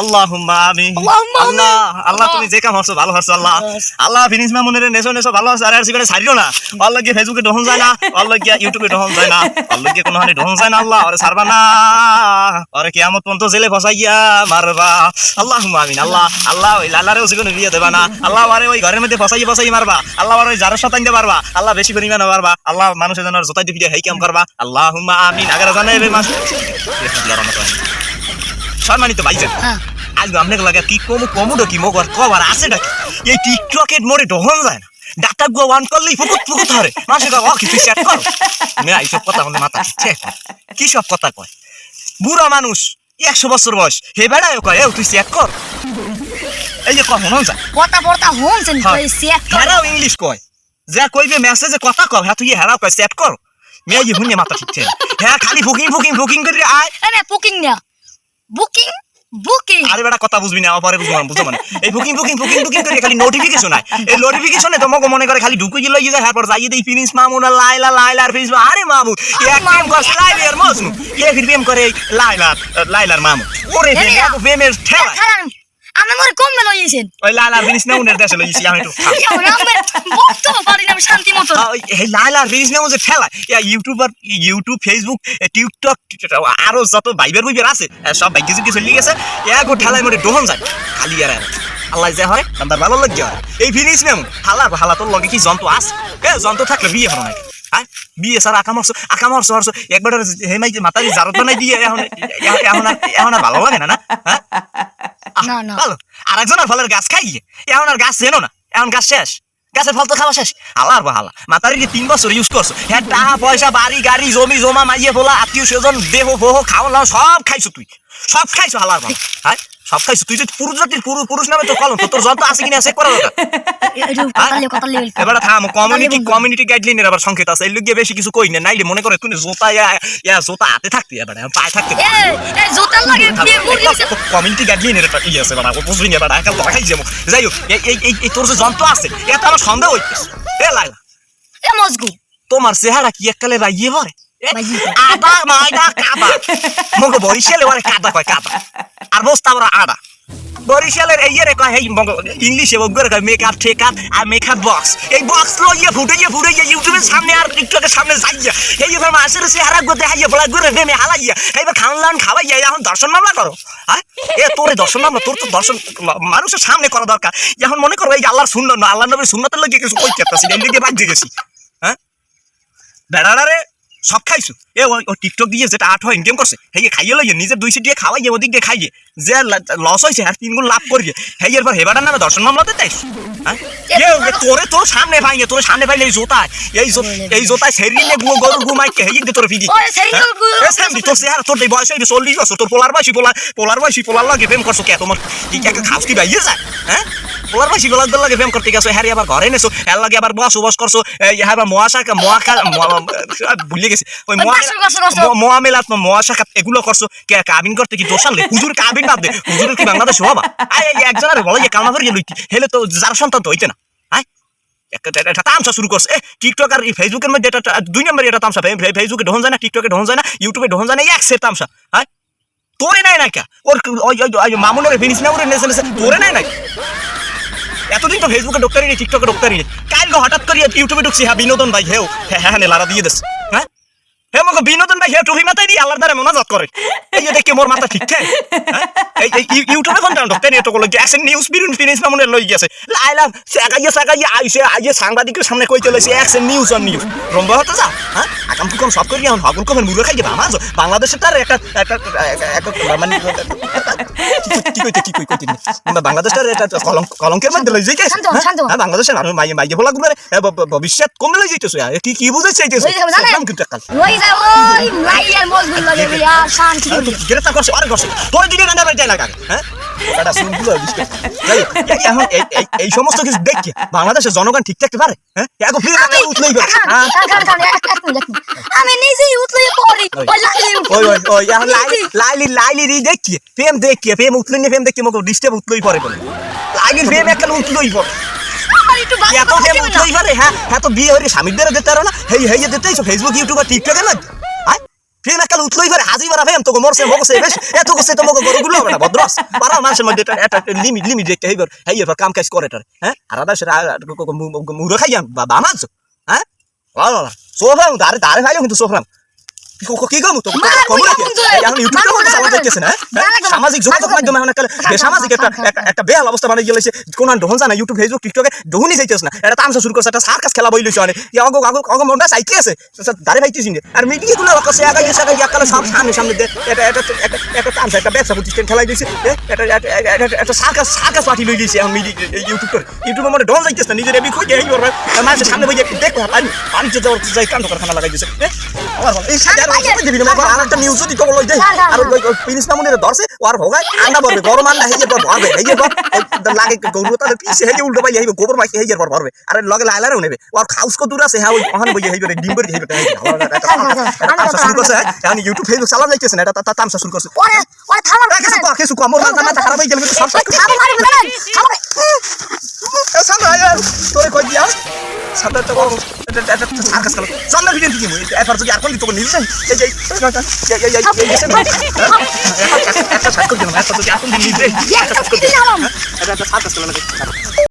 আল্লাহুম্মা আমিন। আল্লাহ আল্লাহ তুমি যে কাম হচ্ছো ভালো হচ্ছো আল্লাহ। আল্লাহ। ফিনিশ মামুনের নেছো নেছো ভালো হচ্ছে আর সিগারে ছাড়িও না। আল্লাহ গিয়ে ফেসবুকে ডহন যায় না আল্লাহ গিয়ে ইউটিউবে ডহন যায় না আল্লাহ গিয়ে কোনো হানি ডহন যায় না আল্লাহ আরে ছাড়বা না। আরে কিয়ামত পর্যন্ত জেলে ফসাই মারবা। আল্লাহুম্মা আমিন আল্লাহ আল্লাহ ওই লালারেও জীবনে বিয়ে দেবা না। আল্লাহ আরে ওই ঘরের মধ্যে ফসাই ফসাই মারবা। আল্লাহ আর ওই যারা শতান পারবা। আল্লাহ বেশি পরিমাণে মারবা। আল্লাহ মানুষের জন্য জোতাই দিয়ে হেই কাম করবা। আল্লাহুম্মা আমিন আগার জানে এবে মাস সম্মানিত ভাইজান হ্যাঁ। আজ আপনাকে লাগে কি কমু কমুডো কি মগর কবার আছে নাকি এই টিকটকের মোড়ে ডহন যায় না। ডাটা গো ওয়ান করলেই ফুকুত ফুকুত ধরে। মানুষের কয়, ও কি তুই সেট কর? মেয়া এইসব কথা আমাদের মাথা কি সব কথা কয়? বুড়া মানুষ একশো বছর বয়স। হে বেড়ায় কয় এ তুই সেট কর। এই যে কখন যায়? কথা বর্তা হনছেন। কই সেট করে। হেরাও ইংলিশ কয়। যা কইবে মেসেজে কথা কয় হ্যাঁ তুই হেরাও কয় সেট কর। মেয়া যে হুনে মাথা ঠিক হ্যাঁ খালি বুকিং বুকিং বুকিং করে আয়। বুকিং না। Booking booking. আরে বেটা কথা বুঝবি না পরে বুঝব না, বুঝো মানে এই বুকিং বুকিং বুকিং বুকিং করে খালি নোটিফিকেশন আয় এই নোটিফিকেশনে তোমাকে মনে করে খালি ঢুকে গেল যায় হ্যাঁ পর যাইয়ে দেই ফিনিশ মামুন আর লাইলা লাইলা আর ফিনিশ আরে মামু এক প্রেম কর লাইলা আর মজনু। এ ফির প্রেম করে লাইলা লাইলার মামু। ওরে প্রেম প্রেমের ঠেলা। আমি মরে কম মেলো ইয়েছেন ওই লাইলা আর ফিনিশ মামুনের দেশে লইছি আমি একটু খা। পারি না শান্তি মতো এই আর ফিনিশ মামু যে ঠেলা ইয়া ইউটিউবার ইউটিউব ফেসবুক টিকটক আরও যত বাইবের বাইবের আছে সব বাইকে জিকে চলে গেছে এক ঠেলায় মরে ডোহন যায়। খালি আর আর। আল্লাহ যে হয় আমার ভালো লাগে হয়। এই ফিনিশ মেমন হালা হালা তোর লগে কি যন্ত্র আছে? এ যন্ত্র থাকলে বিয়ে হলো না হ্যাঁ? বিয়ে স্যার আকাম হরছো আকাম হরছো হরছো একবার হেমাই মাতারি জারত বানাই দিয়ে এখন এখন আর এখন ভালো লাগে না না? হ্যাঁ? না, না। আর একজনের ফলের গাছ খাই এখন আর গাছ চেনো না। এখন গাছ শেষ। গাছের ফল তো খাওয়া শেষ। আল্লাহ আর হালা মাতারি যে তিন বছর ইউজ করছ? হ্যাঁ টাকা পয়সা বাড়ি গাড়ি জমি জমা মাইয়ে বলা আত্মীয় স্বজন দেহ বহ খাওয়া সব খাইছো তুই। সব খাইছো হালার ভালো হ্যাঁ? সব খাইছো। তুই যে পুরুষ জাতির পুরুষ পুরুষ নামে তো কলম তোর যন্ত্র আছে কিনা? চেক করা দরকার। কথালে এবার থাম কমিউনিটি। কমিউনিটি গাইডলাইনের আবার সংকেত আছে। এই লুকিয়ে বেশি কিছু কই না। নাইলে মনে করে তুই জোতা ইয়া জোতা হাতে থাকতে এবার পায়ে থাকতে এ এ জোতার লাগে কমিউনিটি গাইডলাইনের একটা ইয়ে আছে বাড়া বুঝবি না বাড়া একাল দেখাই যাব। যাই হোক এই এই এই- এই তোর যে যন্ত্র আছে এটা আমার সন্দেহ হইতেছে। এ লাইলা এ মজগু। তোমার চেহারা কি এককালে রাইয়ে ভরে। আদা ময়দা কাদা। মগো বরিশালে ওরে কাদা কয় কাদা। আর বস্তা আদা। বরিশালের এই রে কয় এই মগো ইংলিশে বগরে কয় মেকআপ টেকআপ আর মেকআপ বক্স। এই বক্স লো ইয়ে ফুটে ইয়ে ফুটে ইয়ে ইউটিউবের সামনে আর টিকটকের সামনে যাইয়া এই এবার মাসের হাইয়া বলা করে দেমে হালাইয়া এইবার খাওয়ান খাওয়াইয়া এখন দর্শন মামলা করো। হ্যাঁ এ তোরে দর্শন মামলা তোর তো দর্শন মানুষের সামনে করা দরকার। এখন মনে করো এই আল্লাহর সুন্নত না আল্লাহ নবীর সুন্নতের লোক কিছু কই করতেছি এই দিকে বাদ গেছি। হ্যাঁ? বেড়াড়ারে সব খাইছো? এ ও টিকটক দিয়ে যেটা আট হয় ইনকাম করছে হেয়ে খাইয়ে লইয়ে নিজের দুই সিট দিয়ে খাওয়াইয়ে ওদিক দিয়ে খাইয়ে যে লস হয়েছে আর তিন গুণ লাভ করিয়ে হেয়ে এরপর হেবাটার নামে দর্শন মামলাতে তাই হ্যাঁ তোরে তোর সামনে পাইয়ে তোর সামনে পাইলে এই জোতায় এই এই জোতায় সেরিনে গু গরু গু মাইকে হেয়ে দিয়ে তোর সামনে তোর চেহারা তোর বয়স হইবে চল্লিশ বছর তোর পোলার বয়সী পোলার পোলার বয়সী পোলার লাগে প্রেম করছ কে তোমার কি কে খাস কি বাইয়ে যায় হ্যাঁ পোলার বয়সী পোলার লাগে প্রেম করতে গেছো? হ্যাঁ আবার ঘরে নেছো হ্যাঁ লাগে আবার বস বস করছ। হ্যাঁ আবার মহাশা মহাকা ভুলে গেছি। ওই মহা বাসর বাসর বাসর। ম- মহামেলাত মহাশাখাত এগুলো করছ। কে কাবিন করতে কি দোষালে হুজুর কাবিন বাদ দে। হুজুরের কি বাংলাদেশ হবা আয় একজনের বলে যে করে লইতি হেলে তো যার সন্তান তো হইতে না। আয়। একটা একটা তামসা শুরু করছে। এ টিকটক আর ফেসবুকের মধ্যে এটা দুই নম্বর এটা তামসা। ফেসবুকে ঢোন যায় না টিকটকে ঢোন যায় না ইউটিউবে ঢোন যায় না এক সের তামসা। হ্যাঁ তোরে নাই না কা ওর মামুনের ফিনিশ না ওরে নেছে তোরে নাই না এতদিন তো ফেসবুকে ঢুকতারি নি টিকটকে ঢুকতারি নি কাল গো হঠাৎ করে ইউটিউবে ঢুকছি হ্যাঁ বিনোদন ভাই, হেও। হ্যাঁ হ্যাঁ লারা দিয়ে দেস। হ্যাঁ? হে মগো, বিনোদন ভাই হে টুহি মাথায় দিয়ে আল্লাহর দ্বারা মোনাজাত করে। এই দেখি, মোর মাথা ঠিক থাকে হ্যাঁ? ইউটিউবে কোন গেছে নিউজ বিরুন ফিনিশ মামুনের লই গেছে লাইলা সাগাইয়া সাগাইয়া আইছে আইছে সাংবাদিকের সামনে কই চলেছে একসে নিউজ অন নিউজ রম্ব হতে যা হ্যাঁ? আকাম সব করি, এখন হগুল কমের মুড়ে খাই যাবে আমার বাংলাদেশের তার একটা একটা মানে কি কইতে কি কই কইতে বাংলাদেশের এটা কলঙ্ক কলঙ্কের মধ্যে লই হও। হ্যাঁ বাংলাদেশের মানুষ মাই মাইয়ে বলা গুলো ভবিষ্যৎ কমে লই যাইতেছে কি কি বুঝাই চাইতেছে নাম? কিন্তু কাল লই যা ওই লাইয়ার মজবুত লাগে বিয়া শান্তি তুই গ্রেফতার করছে আরে তোর দিকে গান্ডা বাড়ি লাগা হ্যাঁ এটা শুনগুলো বিস্কুট যাই এই- এখন সমস্ত কিছু দেখি বাংলাদেশের জনগণ ঠিক থাকতে পারে? হ্যাঁ? এখন ফিরে আমি উঠলেই পারে হ্যাঁ। আমি নিজেই উতলে পড়ি ওই। ওই ওই এখন লাইলি লাইলি লাইলি রি দেখি প্রেম দেখি প্রেম উঠলে নিয়ে প্রেম দেখি মতো ডিস্টার্ব উঠলেই পরে বলে। লাইলির প্রেম একটা উঠলেই আমার এত প্রেম উঠলেই পারে হ্যাঁ? হ্যাঁ তো বিয়ে হয়ে স্বামীর দ্বারা দিতে পারো না? হেই হেই দিতে ফেসবুক ইউটিউব আর টিকটকে কাল উতলই করে হাজি বারা ভাই তোকে মরছে মগসে বেশ এত গসে তো মগ গরু গুলো না ভদ্রস পারা মানুষের মধ্যে এটা লিমিট লিমিট রেখে হইবার হেই, এবার কাম কাজ করে এটার হ্যাঁ? আর আদা সেটা মুড়ো খাইয়াম, বা বানাচ্ছ হ্যাঁ? সোফরাম দারে দারে ভাই কিন্তু সোফরাম কি কম তো মার কম কইয়া নাকি কিন্তু, এখন ইউটিউবে মার মধ্যে চালা না হ্যাঁ? সামাজিক যোগাযোগ মাধ্যমে এখন একটা সামাজিক একটা একটা- একটা বেহাল অবস্থা গেলেছে কোন ডহন জানা ইউটিউব ফেসবুক টিকটকে ডহুনি যাইতেছ না। এটা তামসা শুরু করছে একটা সার্কাস খেলা বইলছে অনেক। অগ অগ অগ মনটা সাইকে আছে। দাঁড়ে ভাইতেছি না। আর মিডিয়া গুলো কাছে আগে এসে আগে একালে সব সামনে সামনে দে এটা এটা একটা একটা তামসা একটা ব্যবসা প্রতিষ্ঠান খেলাই দিয়েছে এটা এটা- এটা- এটা- একটা সার্কাস সার্কাস পার্টি লই গেছে এখন মিডিয়া ইউটিউব করে। ইউটিউবে মানে ডন যাইতেছে না নিজের কই এই করবে মানুষের সামনে বই দেখো পানি পানি যাওয়ার যাই কাণ্ড কারখানা লাগাই দিয়েছে এই দিবি না আর একটা নিউজ কবল লই দেই আর ওই পিনিস নামুনের ধরছে ও আর ভগায় আন্ডা ভরবে গরম আন্ডা হেজে পর ভরবে হেজে পর লাগে গরু তাদের পিছে হেজে উল্টো পাইলে হেবে গোবর মাইকে হেজে পর ভরবে আর লগে লাইলারও নেবে ও আর খাউস কো দূর আছে হ্যাঁ ওই ওখানে বইয়ে হেবে ডিম করে হেবে তামসা শুরু করছে হ্যাঁ এখন ইউটিউব ফেসবুক চালান যাইতেছে না এটা তামসা শুরু করছে ওরে ওরে থামা কিছু কো কিছু কো মোর মাথা খারাপ হয়ে গেল সব থামা মারি বুঝলেন তোরে কই দিয়া সামনে তো সার্কাস খেলা সামনে ভিডিও কি মুই এফআর যদি আর কোন তোকে নিল এই এই এই এই এই এই একটা সার্কাস খেলা একটা যদি আর কোন দিন নিল একটা সার্কাস খেলা